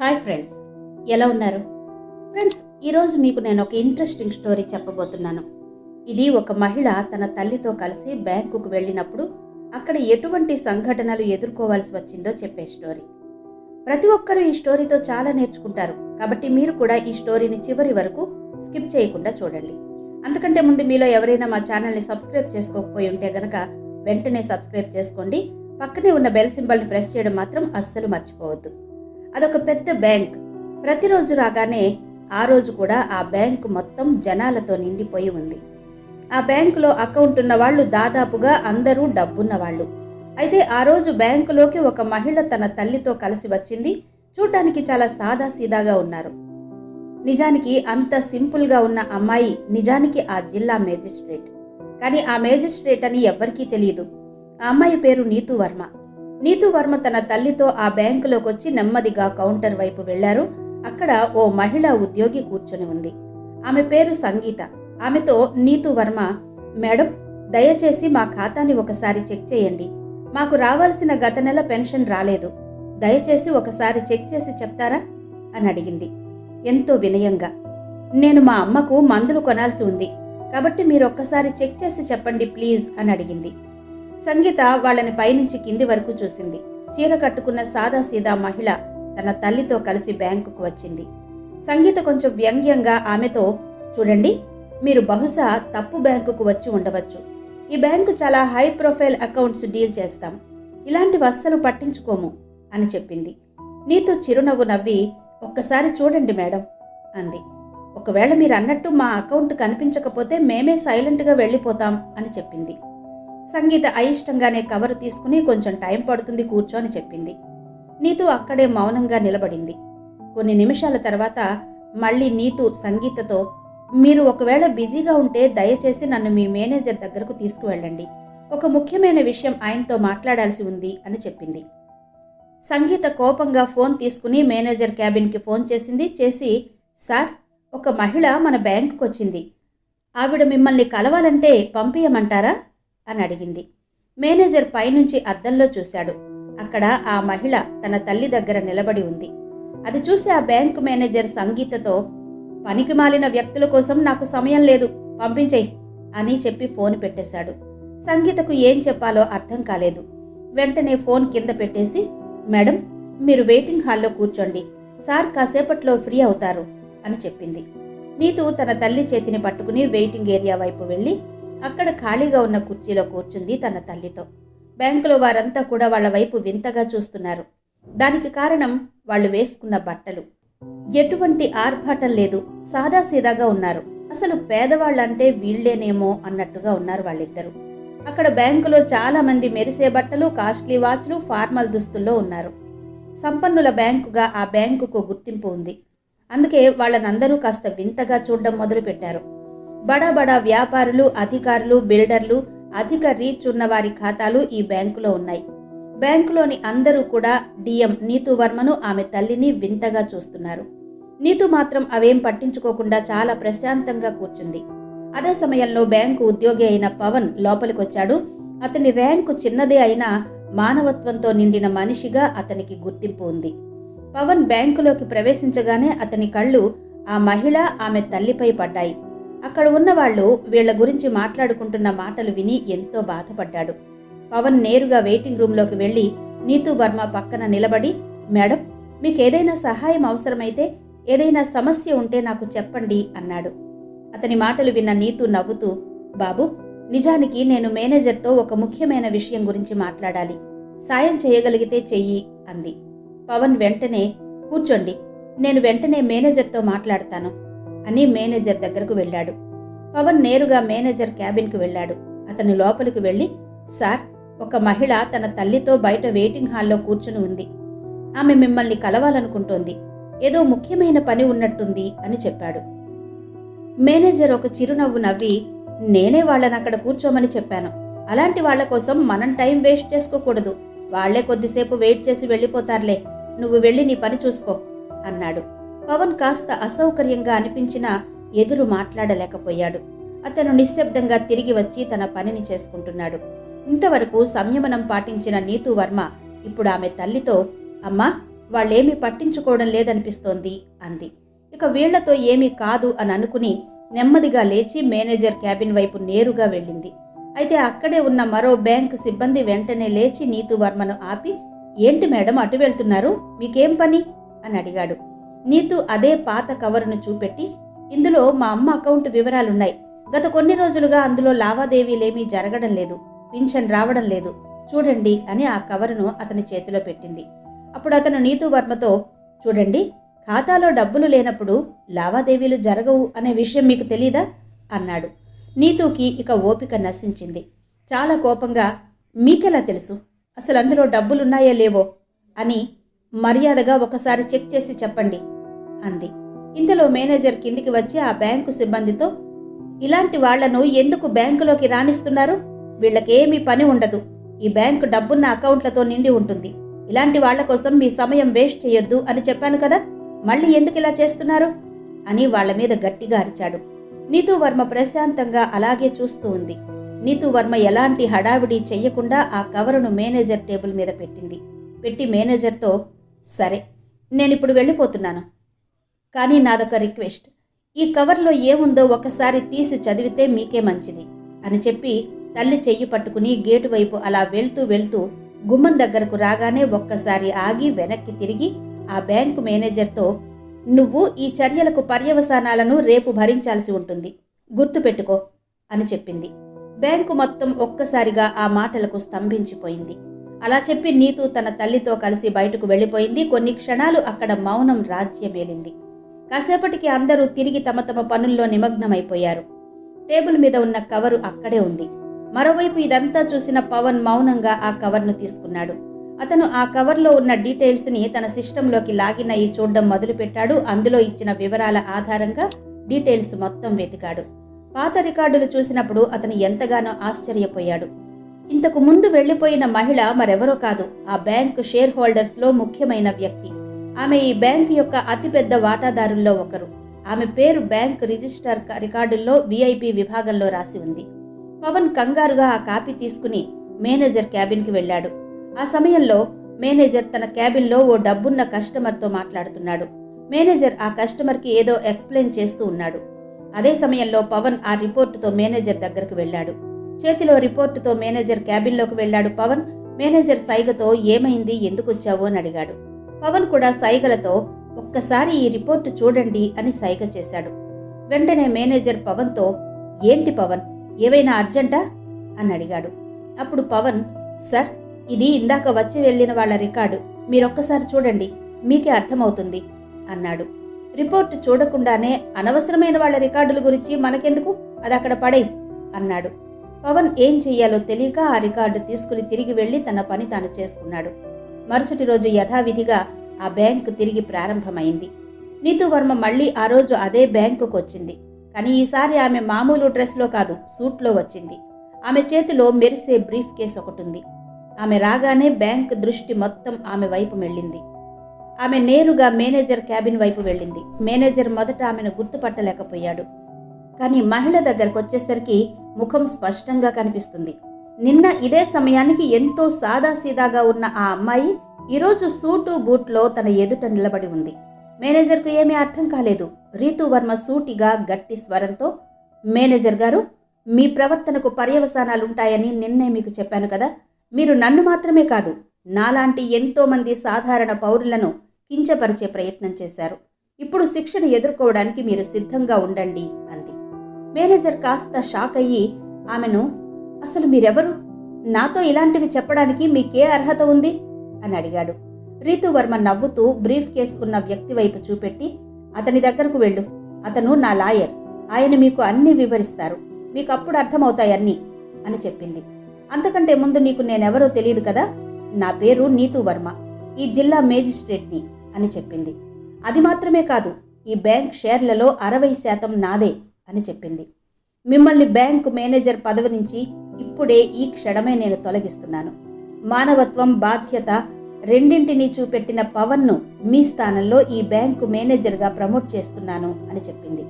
Hi friends. ఎలా ఉన్నారు? Friends ఈరోజు మీకు నేను ఒక ఇంట్రెస్టింగ్ స్టోరీ చెప్పబోతున్నాను. ఇది ఒక మహిళ తన తల్లితో కలిసి బ్యాంకుకు వెళ్ళినప్పుడు అక్కడ ఎటువంటి సంఘటనలు ఎదుర్కోవాల్సి వచ్చిందో చెప్పే స్టోరీ. ప్రతి ఒక్కరూ ఈ స్టోరీతో చాలా నేర్చుకుంటారు. కాబట్టి మీరు కూడా ఈ స్టోరీని చివరి వరకు స్కిప్ చేయకుండా చూడండి. అందుకంటే ముందు మీలో ఎవరైనా మా ఛానల్ని సబ్స్క్రైబ్ చేసుకోకపోయి ఉంటే గనక వెంటనే సబ్స్క్రైబ్ చేసుకోండి. పక్కనే ఉన్న బెల్ సింబల్ని ప్రెస్ చేయడం మాత్రం అస్సలు మర్చిపోవద్దు. అదొక పెద్ద బ్యాంక్. ప్రతిరోజు రాగానే ఆ రోజు కూడా ఆ బ్యాంకు మొత్తం జనాలతో నిండిపోయి ఉంది. ఆ బ్యాంకులో అకౌంట్ ఉన్న వాళ్ళు దాదాపుగా అందరూ డబ్బున్న వాళ్ళు అయితే ఆ రోజు బ్యాంకులోకి ఒక మహిళ తన తల్లితో కలిసి వచ్చింది. చూడటానికి చాలా సాదా సీదాగా ఉన్నారు. నిజానికి అంత సింపుల్గా ఉన్న అమ్మాయి నిజానికి ఆ జిల్లా మేజిస్ట్రేట్. కానీ ఆ మేజిస్ట్రేట్ అని ఎవ్వరికీ తెలియదు. ఆ అమ్మాయి పేరు నీతు వర్మ. నీతూ వర్మ తన తల్లితో ఆ బ్యాంకులోకి వచ్చి నెమ్మదిగా కౌంటర్ వైపు వెళ్ళారు. అక్కడ ఓ మహిళా ఉద్యోగి కూర్చొని ఉంది. ఆమె పేరు సంగీత. ఆమెతో నీతూ వర్మ మేడం దయచేసి మా ఖాతాని ఒకసారి చెక్ చేయండి. మాకు రావాల్సిన గత నెల పెన్షన్ రాలేదు. దయచేసి ఒకసారి చెక్ చేసి చెప్తారా? అని అడిగింది. ఎంతో వినయంగా నేను మా అమ్మకు మందులు కొనాల్సి ఉంది. కాబట్టి మీరు ఒక్కసారి చెక్ చేసి చెప్పండి ప్లీజ్ అని అడిగింది. సంగీత వాళ్ళని పైనుంచి కింది వరకు చూసింది. చీర కట్టుకున్న సాదా సీదా మహిళ తన తల్లితో కలిసి బ్యాంకుకు వచ్చింది. సంగీత కొంచెం వ్యంగ్యంగా ఆమెతో చూడండి మీరు బహుశా తప్పు బ్యాంకుకు వచ్చి ఉండవచ్చు. ఈ బ్యాంకు చాలా హై ప్రొఫైల్ అకౌంట్స్ డీల్ చేస్తాం. ఇలాంటి వస్సలు పట్టించుకోము అని చెప్పింది. నీతో చిరునవ్వు నవ్వి ఒక్కసారి చూడండి మేడం అంది. ఒకవేళ మీరు అన్నట్టు మా అకౌంట్ కనిపించకపోతే మేమే సైలెంట్గా వెళ్ళిపోతాం అని చెప్పింది. సంగీత అయిష్టంగానే కవర్ తీసుకుని కొంచెం టైం పడుతుంది కూర్చో అని చెప్పింది. నీతు అక్కడే మౌనంగా నిలబడింది. కొన్ని నిమిషాల తర్వాత మళ్ళీ నీతు సంగీతతో మీరు ఒకవేళ బిజీగా ఉంటే దయచేసి నన్ను మీ మేనేజర్ దగ్గరకు తీసుకువెళ్ళండి. ఒక ముఖ్యమైన విషయం ఆయనతో మాట్లాడాల్సి ఉంది అని చెప్పింది. సంగీత కోపంగా ఫోన్ తీసుకుని మేనేజర్ క్యాబిన్కి ఫోన్ చేసింది. చేసి సార్ ఒక మహిళ మన బ్యాంకుకు వచ్చింది ఆవిడ మిమ్మల్ని కలవాలంటే పంపించమంటారా అని అడిగింది. మేనేజర్ పైనుంచి అద్దంలో చూశాడు. అక్కడ ఆ మహిళ తన తల్లి దగ్గర నిలబడి ఉంది. అది చూసి ఆ బ్యాంకు మేనేజర్ సంగీతతో పనికి మాలిన వ్యక్తుల కోసం నాకు సమయం లేదు. పంపించేయి అని చెప్పి ఫోన్ పెట్టేశాడు. సంగీతకు ఏం చెప్పాలో అర్థం కాలేదు. వెంటనే ఫోన్ కింద పెట్టేసి మేడం మీరు వెయిటింగ్ హాల్లో కూర్చోండి. సార్ కాసేపట్లో ఫ్రీ అవుతారు అని చెప్పింది. నీతు తన తల్లి చేతిని పట్టుకుని వెయిటింగ్ ఏరియా వైపు వెళ్ళి అక్కడ ఖాళీగా ఉన్న కుర్చీలో కూర్చుంది తన తల్లితో. బ్యాంకులో వారంతా కూడా వాళ్ళ వైపు వింతగా చూస్తున్నారు. దానికి కారణం వాళ్ళు వేసుకున్న బట్టలు. ఎటువంటి ఆర్భాటం లేదు. సాదాసీదాగా ఉన్నారు. అసలు పేదవాళ్ళంటే వీళ్ళేనేమో అన్నట్టుగా ఉన్నారు వాళ్ళిద్దరూ. అక్కడ బ్యాంకులో చాలా మంది మెరిసే బట్టలు కాస్ట్లీ వాచ్లు ఫార్మల్ దుస్తుల్లో ఉన్నారు. సంపన్నుల బ్యాంకుగా ఆ బ్యాంకుకు గుర్తింపు ఉంది. అందుకే వాళ్ళనందరూ కాస్త వింతగా చూడడం మొదలుపెట్టారు. బడా బడా వ్యాపారులు అధికారులు బిల్డర్లు అధిక రీచ్ ఉన్న వారి ఖాతాలు ఈ బ్యాంకులో ఉన్నాయి. బ్యాంకులోని అందరూ కూడా డిఎం నీతు వర్మను ఆమె తల్లిని వింతగా చూస్తున్నారు. నీతు మాత్రం అవేం పట్టించుకోకుండా చాలా ప్రశాంతంగా కూర్చుంది. అదే సమయంలో బ్యాంకు ఉద్యోగి అయిన పవన్ లోపలికొచ్చాడు. అతని ర్యాంకు చిన్నదే అయినా మానవత్వంతో నిండిన మనిషిగా అతనికి గుర్తింపు ఉంది. పవన్ బ్యాంకులోకి ప్రవేశించగానే అతని కళ్ళు ఆ మహిళ ఆమె తల్లిపై పడ్డాయి. అక్కడ ఉన్న వాళ్ళు వీళ్ళ గురించి మాట్లాడుకుంటున్న మాటలు విని ఎంతో బాధపడ్డాడు. పవన్ నేరుగా వెయిటింగ్ రూమ్లోకి వెళ్ళి నీతూ వర్మ పక్కన నిలబడి మేడం మీకు ఏదైనా సహాయం అవసరమైతే ఏదైనా సమస్య ఉంటే నాకు చెప్పండి అన్నాడు. అతని మాటలు విన్న నీతూ నవ్వుతూ బాబు నిజానికి నేను మేనేజర్తో ఒక ముఖ్యమైన విషయం గురించి మాట్లాడాలి. సాయం చేయగలిగితే చెయ్యి అంది. పవన్ వెంటనే కూర్చోండి నేను వెంటనే మేనేజర్తో మాట్లాడతాను. అని మేనేజర్ దగ్గరకు వెళ్ళాడు. పవన్ నేరుగా మేనేజర్ క్యాబిన్కు వెళ్ళాడు. అతను లోపలికి వెళ్ళి సార్ ఒక మహిళ తన తల్లితో బయట వెయిటింగ్ హాల్లో కూర్చుని ఉంది. ఆమె మిమ్మల్ని కలవాలనుకుంటోంది. ఏదో ముఖ్యమైన పని ఉన్నట్టుంది అని చెప్పాడు. మేనేజర్ ఒక చిరునవ్వు నవ్వి నేనే వాళ్ళని అక్కడ కూర్చోమని చెప్పాను. అలాంటి వాళ్ళ కోసం మనం టైం వేస్ట్ చేసుకోకూడదు. వాళ్ళే కొద్దిసేపు వెయిట్ చేసి వెళ్ళిపోతారులే. నువ్వు వెళ్ళి నీ పని చూసుకో అన్నాడు. పవన్ కాస్త అసౌకర్యంగా అనిపించినా ఎదురు మాట్లాడలేకపోయాడు. అతను నిశ్శబ్దంగా తిరిగి వచ్చి తన పనిని చేసుకుంటున్నాడు. ఇంతవరకు సంయమనం పాటించిన నీతు వర్మ ఇప్పుడు ఆమె తల్లితో అమ్మా వాళ్ళేమీ పట్టించుకోవడం లేదనిపిస్తోంది అంది. ఇక వీళ్ళతో ఏమీ కాదు అని అనుకుని నెమ్మదిగా లేచి మేనేజర్ క్యాబిన్ వైపు నేరుగా వెళ్ళింది. అయితే అక్కడే ఉన్న మరో బ్యాంకు సిబ్బంది వెంటనే లేచి నీతు వర్మను ఆపి ఏంటి మేడం అటు వెళ్తున్నారు? మీకేం పని? అని అడిగాడు. నీతు అదే పాత కవరును చూపెట్టి ఇందులో మా అమ్మ అకౌంట్ వివరాలున్నాయి. గత కొన్ని రోజులుగా అందులో లావాదేవీలేమీ జరగడం లేదు పింఛన్ రావడం లేదు. చూడండి అని ఆ కవరును అతని చేతిలో పెట్టింది. అప్పుడు అతను నీతు వర్మతో చూడండి ఖాతాలో డబ్బులు లేనప్పుడు లావాదేవీలు జరగవు అనే విషయం మీకు తెలీదా? అన్నాడు. నీతుకి ఇక ఓపిక నశించింది. చాలా కోపంగా మీకెలా తెలుసు? అసలు అందులో డబ్బులున్నాయో లేవో? అని మర్యాదగా ఒకసారి చెక్ చేసి చెప్పండి. అంది. ఇంతలో మేనేజర్ కిందికి వచ్చి ఆ బ్యాంకు సిబ్బందితో ఇలాంటి వాళ్ళను ఎందుకు బ్యాంకులోకి రాణిస్తున్నారు? వీళ్ళకేమీ పని ఉండదు. ఈ బ్యాంకు డబ్బున్న అకౌంట్లతో నిండి ఉంటుంది. ఇలాంటి వాళ్ళ కోసం మీ సమయం వేస్ట్ చేయొద్దు అని చెప్పాను కదా. మళ్ళీ ఎందుకు ఇలా చేస్తున్నారు? అని వాళ్ళ మీద గట్టిగా అరిచాడు. నీతూ వర్మ ప్రశాంతంగా అలాగే చూస్తూ ఉంది. నీతూ వర్మ ఎలాంటి హడావిడి చెయ్యకుండా ఆ కవరును మేనేజర్ టేబుల్ మీద పెట్టింది. పెట్టి మేనేజర్తో సరే నేనిప్పుడు వెళ్ళిపోతున్నాను. కానీ నాదొక రిక్వెస్ట్. ఈ కవర్లో ఏముందో ఒకసారి తీసి చదివితే మీకే మంచిది అని చెప్పి తల్లి చెయ్యి పట్టుకుని గేటు వైపు అలా వెళ్తూ వెళ్తూ గుమ్మం దగ్గరకు రాగానే ఒక్కసారి ఆగి వెనక్కి తిరిగి ఆ బ్యాంకు మేనేజర్తో నువ్వు ఈ చర్యలకు పర్యవసానాలను రేపు భరించాల్సి ఉంటుంది. గుర్తుపెట్టుకో అని చెప్పింది. బ్యాంకు మొత్తం ఒక్కసారిగా ఆ మాటలకు స్తంభించిపోయింది. అలా చెప్పి నీతు తన తల్లితో కలిసి బయటకు వెళ్ళిపోయింది. కొన్ని క్షణాలు అక్కడ మౌనం రాజ్యమేలింది. కాసేపటికి అందరూ తిరిగి తమ తమ పనుల్లో నిమగ్నమైపోయారు. టేబుల్ మీద ఉన్న కవరు అక్కడే ఉంది. మరోవైపు ఇదంతా చూసిన పవన్ మౌనంగా ఆ కవర్ను తీసుకున్నాడు. అతను ఆ కవర్లో ఉన్న డీటెయిల్స్ని తన సిస్టంలోకి లాగిన్ అయ్యి చూడడం మొదలుపెట్టాడు. అందులో ఇచ్చిన వివరాల ఆధారంగా డీటెయిల్స్ మొత్తం వెతికాడు. పాత రికార్డులు చూసినప్పుడు అతను ఎంతగానో ఆశ్చర్యపోయాడు. ఇంతకు ముందు వెళ్ళిపోయిన మహిళ మరెవరో కాదు ఆ బ్యాంకు షేర్ హోల్డర్స్లో ముఖ్యమైన వ్యక్తి. ఆమె ఈ బ్యాంకు యొక్క అతిపెద్ద వాటాదారుల్లో ఒకరు. ఆమె పేరు బ్యాంక్ రిజిస్టర్ రికార్డుల్లో విఐపి విభాగంలో రాసి ఉంది. పవన్ కంగారుగా ఆ కాపీ తీసుకుని మేనేజర్ క్యాబిన్కి వెళ్ళాడు. ఆ సమయంలో మేనేజర్ తన క్యాబిన్లో ఓ డబ్బున్న కస్టమర్తో మాట్లాడుతున్నాడు. మేనేజర్ ఆ కస్టమర్కి ఏదో ఎక్స్ప్లెయిన్ చేస్తూ ఉన్నాడు. అదే సమయంలో పవన్ ఆ రిపోర్టుతో మేనేజర్ దగ్గరకు వెళ్ళాడు. చేతిలో రిపోర్టుతో మేనేజర్ క్యాబిన్లోకి వెళ్ళాడు పవన్. మేనేజర్ సైగతో ఏమైంది ఎందుకు వచ్చావు అని అడిగాడు. పవన్ కూడా సైగలతో ఒక్కసారి ఈ రిపోర్టు చూడండి అని సైగ చేశాడు. వెంటనే మేనేజర్ పవన్తో ఏంటి పవన్? ఏవైనా అర్జెంటా? అని అడిగాడు. అప్పుడు పవన్ సార్ ఇది ఇందాక వచ్చి వెళ్ళిన వాళ్ళ రికార్డు. మీరొక్కసారి చూడండి. మీకే అర్థమవుతుంది అన్నాడు. రిపోర్టు చూడకుండానే అనవసరమైన వాళ్ళ రికార్డుల గురించి మనకెందుకు? అది అక్కడ పడే అన్నాడు. పవన్ ఏం చెయ్యాలో తెలియక ఆ రికార్డు తీసుకుని తిరిగి వెళ్ళి తన పని తాను చేసుకున్నాడు. మరుసటి రోజు యథావిధిగా ఆ బ్యాంకు తిరిగి ప్రారంభమైంది. నీతు వర్మ మళ్ళీ ఆ రోజు అదే బ్యాంకుకు వచ్చింది కానీ ఈసారి ఆమె మామూలు డ్రెస్లో కాదు సూట్లో వచ్చింది. ఆమె చేతిలో మెరిసే బ్రీఫ్ కేస్ ఒకటి ఉంది ఆమె రాగానే బ్యాంక్ దృష్టి మొత్తం ఆమె వైపు వెళ్ళింది. ఆమె నేరుగా మేనేజర్ క్యాబిన్ వైపు వెళ్ళింది. మేనేజర్ మొదట ఆమెను గుర్తుపట్టలేకపోయాడు. కానీ మహిళ దగ్గరకు వచ్చేసరికి ముఖం స్పష్టంగా కనిపిస్తుంది. నిన్న ఇదే సమయానికి ఎంతో సాదాసీదాగా ఉన్న ఆ అమ్మాయి ఈరోజు సూటు బూట్లో తన ఎదుట నిలబడి ఉంది. మేనేజర్కు ఏమీ అర్థం కాలేదు. రీతు వర్మ సూటిగా గట్టి స్వరంతో మేనేజర్ గారు మీ ప్రవర్తనకు పర్యవసానాలుంటాయని నిన్నే మీకు చెప్పాను కదా. మీరు నన్ను మాత్రమే కాదు నాలాంటి ఎంతోమంది సాధారణ పౌరులను కించపరిచే ప్రయత్నం చేశారు. ఇప్పుడు శిక్షను ఎదుర్కోవడానికి మీరు సిద్ధంగా ఉండండి అంది. మేనేజర్ కాస్త షాక్ అయ్యి ఆమెను అసలు మీరెవరు? నాతో ఇలాంటివి చెప్పడానికి మీకే అర్హత ఉంది? అని అడిగాడు. రీతువర్మ నవ్వుతూ బ్రీఫ్ కేస్ ఉన్న వ్యక్తి వైపు చూపెట్టి అతని దగ్గరకు వెళ్ళు. అతను నా లాయర్. ఆయన మీకు అన్ని వివరిస్తారు. మీకు అప్పుడు అర్థమవుతాయి అన్నీ అని చెప్పింది. అంతకంటే ముందు నీకు నేనెవరో తెలియదు కదా? నా పేరు నీతు వర్మ ఈ జిల్లా మేజిస్ట్రేట్ని అని చెప్పింది. అది మాత్రమే కాదు ఈ బ్యాంక్ షేర్లలో అరవై శాతం నాదే అని చెప్పింది. మిమ్మల్ని బ్యాంకు మేనేజర్ పదవి నుంచి ఇప్పుడే ఈ క్షణమే నేను తొలగిస్తున్నాను. మానవత్వం బాధ్యత రెండింటినీ చూపెట్టిన పవన్ను మీ స్థానంలో ఈ బ్యాంకు మేనేజర్గా ప్రమోట్ చేస్తున్నాను అని చెప్పింది.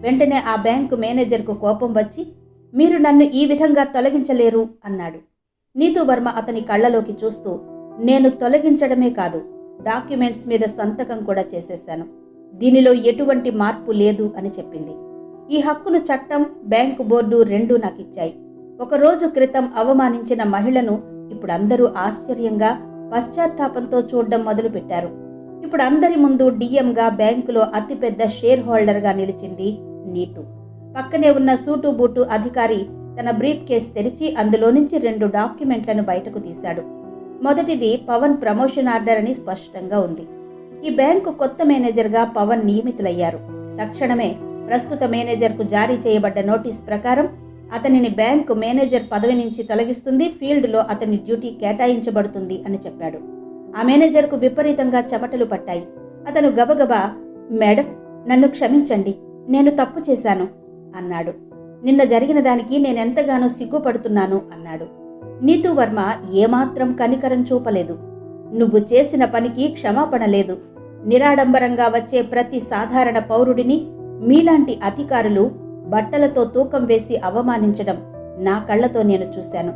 వెంటనే ఆ బ్యాంకు మేనేజర్కు కోపం వచ్చి మీరు నన్ను ఈ విధంగా తొలగించలేరు అన్నాడు. నీతూ వర్మ అతని కళ్ళలోకి చూస్తూ నేను తొలగించడమే కాదు డాక్యుమెంట్స్ మీద సంతకం కూడా చేసేశాను. దీనిలో ఎటువంటి మార్పు లేదు అని చెప్పింది. ఈ హక్కును చట్టం బ్యాంకు బోర్డు రెండూ నాకు ఇచ్చాయి ఒకరోజు క్రితం అవమానించిన మహిళను ఇప్పుడు అందరూ ఆశ్చర్యంగా పశ్చాత్తాపంతో చూడడం మొదలుపెట్టారు. ఇప్పుడు అందరి ముందు డిఎంగా బ్యాంకులో అతిపెద్ద షేర్ హోల్డర్గా నిలిచింది నీతు. పక్కనే ఉన్న సూటు బూటు అధికారి తన బ్రీఫ్ కేస్ తెరిచి అందులో నుంచి రెండు డాక్యుమెంట్లను బయటకు తీశాడు. మొదటిది పవన్ ప్రమోషన్ ఆర్డర్ అని స్పష్టంగా ఉంది. ఈ బ్యాంకు కొత్త మేనేజర్గా పవన్ నియమితులయ్యారు. తక్షణమే ప్రస్తుత మేనేజర్కు జారీ చేయబడ్డ నోటీస్ ప్రకారం అతనిని బ్యాంకు మేనేజర్ పదవి నుంచి తొలగిస్తుంది ఫీల్డ్లో అతని డ్యూటీ కేటాయించబడుతుంది అని చెప్పాడు. ఆ మేనేజర్కు విపరీతంగా చెమటలు పట్టాయి. అతను గబగబా మేడం నన్ను క్షమించండి నేను తప్పు చేశాను అన్నాడు. నిన్న జరిగిన దానికి నేనెంతగానో సిగ్గుపడుతున్నాను అన్నాడు. నీతూ వర్మ ఏమాత్రం కనికరం చూపలేదు. నువ్వు చేసిన పనికి క్షమాపణ లేదు నిరాడంబరంగా వచ్చే ప్రతి సాధారణ పౌరుడిని మీలాంటి అధికారులు బట్టలతో తూకం వేసి అవమానించడం నా కళ్ళతో నేను చూశాను.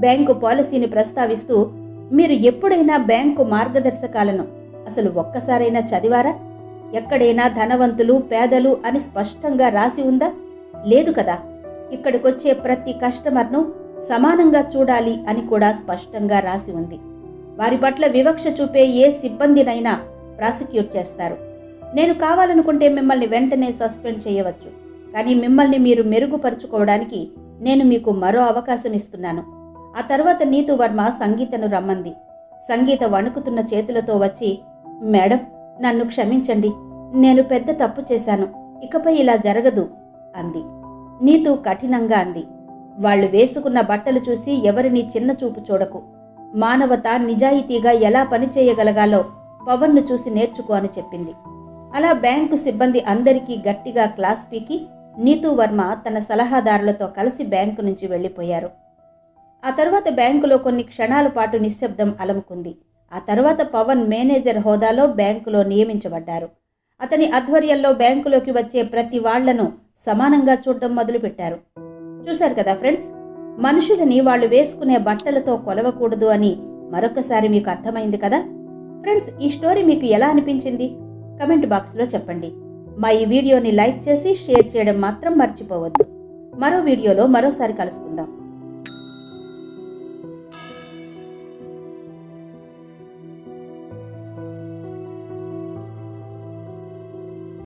బ్యాంకు పాలసీని ప్రస్తావిస్తూ మీరు ఎప్పుడైనా బ్యాంకు మార్గదర్శకాలను అసలు ఒక్కసారైనా చదివారా? ఎక్కడైనా ధనవంతులు పేదలు అని స్పష్టంగా రాసి ఉందా? లేదు కదా. ఇక్కడికొచ్చే ప్రతి కస్టమర్ను సమానంగా చూడాలి అని కూడా స్పష్టంగా రాసి ఉంది. వారి పట్ల వివక్ష చూపే ఏ సిబ్బందినైనా ప్రాసిక్యూట్ చేస్తారు. నేను కావాలనుకుంటే మిమ్మల్ని వెంటనే సస్పెండ్ చేయవచ్చు. కానీ మిమ్మల్ని మీరు మెరుగుపరుచుకోవడానికి నేను మీకు మరో అవకాశం ఇస్తున్నాను. ఆ తర్వాత నీతు వర్మ సంగీతను రమ్మంది. సంగీత వణుకుతున్న చేతులతో వచ్చి మేడం నన్ను క్షమించండి. నేను పెద్ద తప్పు చేశాను. ఇకపై ఇలా జరగదు అంది. నీతు కఠినంగా అంది. వాళ్ళు వేసుకున్న బట్టలు చూసి ఎవరిని చిన్న చూపు చూడకు. మానవత నిజాయితీగా ఎలా పనిచేయగలగాలో పవన్ను చూసి నేర్చుకో అని చెప్పింది. అలా బ్యాంకు సిబ్బంది అందరికీ గట్టిగా క్లాస్ పీకి నీతూ వర్మ తన సలహాదారులతో కలిసి బ్యాంకు నుంచి వెళ్ళిపోయారు. ఆ తర్వాత బ్యాంకులో కొన్ని క్షణాల పాటు నిశ్శబ్దం అలముకుంది. ఆ తర్వాత పవన్ మేనేజర్ హోదాలో బ్యాంకులో నియమించబడ్డారు. అతని ఆధ్వర్యంలో బ్యాంకులోకి వచ్చే ప్రతి వాళ్ళను సమానంగా చూడడం మొదలుపెట్టారు. చూశారు కదా ఫ్రెండ్స్? మనుషులని వాళ్ళు వేసుకునే బట్టలతో కొలవకూడదు అని మరొకసారి మీకు అర్థమైంది కదా? ఫ్రెండ్స్ ఈ స్టోరీ మీకు ఎలా అనిపించింది? కమెంట్ బాక్స్లో చెప్పండి. మా ఈ వీడియోని లైక్ చేసి షేర్ చేయడం మాత్రం మర్చిపోవద్దు. మరో వీడియోలో మరోసారి కలుసుకుందాం.